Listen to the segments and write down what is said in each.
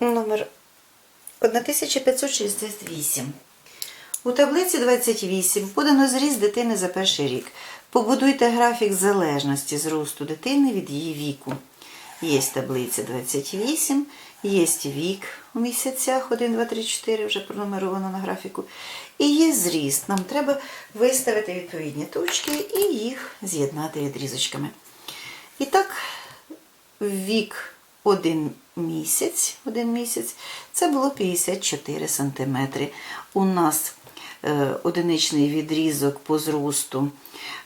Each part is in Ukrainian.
номер 1568. У таблиці 28 подано зріст дитини за перший рік. Побудуйте графік залежності зросту дитини від її віку. Є таблиця 28, є вік у місяцях 1, 2, 3, 4, вже пронумеровано на графіку. І є зріст. Нам треба виставити відповідні точки і їх з'єднати відрізочками. І так, вік один місяць, один місяць це було 54 сантиметри. У нас е, одиничний відрізок по зросту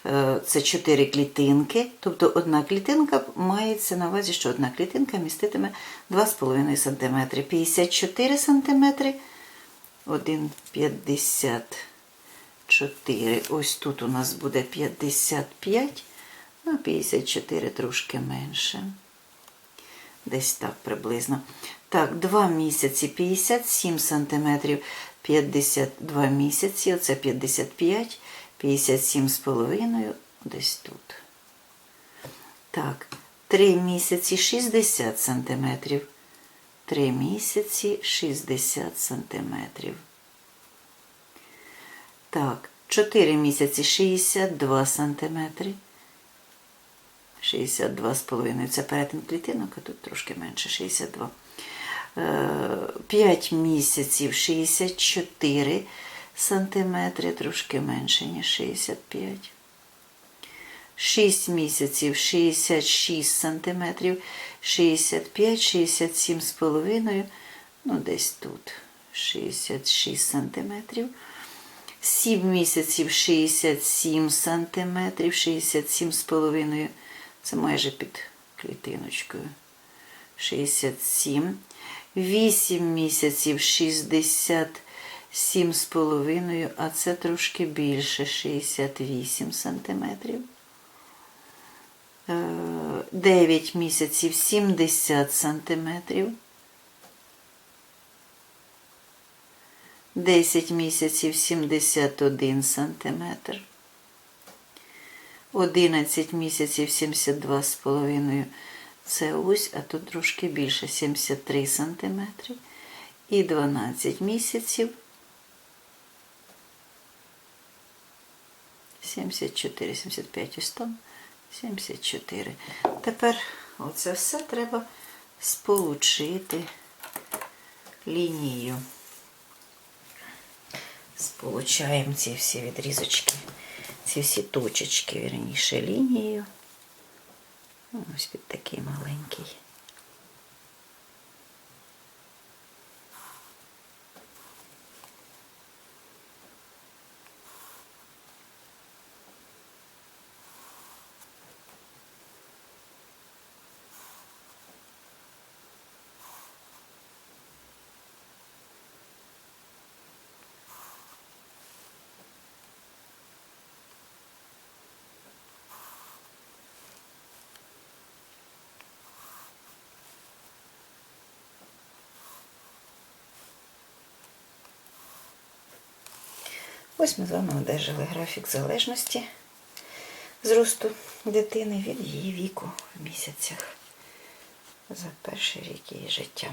е, це 4 клітинки, тобто одна клітинка мається на увазі, що одна клітинка міститиме 2,5 см. 54 см, 1,54. Ось тут у нас буде 55, ну 54 трошки менше. Десь так приблизно. Так, 2 місяці 57 сантиметрів, 52 місяці, оце 55, 57 з половиною, десь тут. Так, 3 місяці 60 сантиметрів. 3 місяці 60 сантиметрів. Так, 4 місяці 62 сантиметри. 62,5 це перетин клітинок, а тут трошки менше 62. 5 місяців 64 сантиметри, трошки менше, ніж 65. 6 місяців 66 сантиметрів, 65, 67 з половиною, ну десь тут 66 сантиметрів. 7 місяців 67 сантиметрів, 67 з половиною, це майже під клітиночкою. 67. 8 місяців 67 з половиною, а це трошки більше 68 сантиметрів. 9 місяців 70 сантиметрів. 10 місяців 71 сантиметр. 11 місяців 72 з половиною. Це ось, а тут трошки більше 73 сантиметри. І 12 місяців 74, 75 ось там, 74. Тепер оце все треба сполучити лінією. Сполучаємо ці всі відрізочки, ці всі точечки, вірніше, лінією. Ну, Ось під такий маленький. Ось ми з вами одержали графік залежності зросту дитини від її віку в місяцях за перший рік її життя.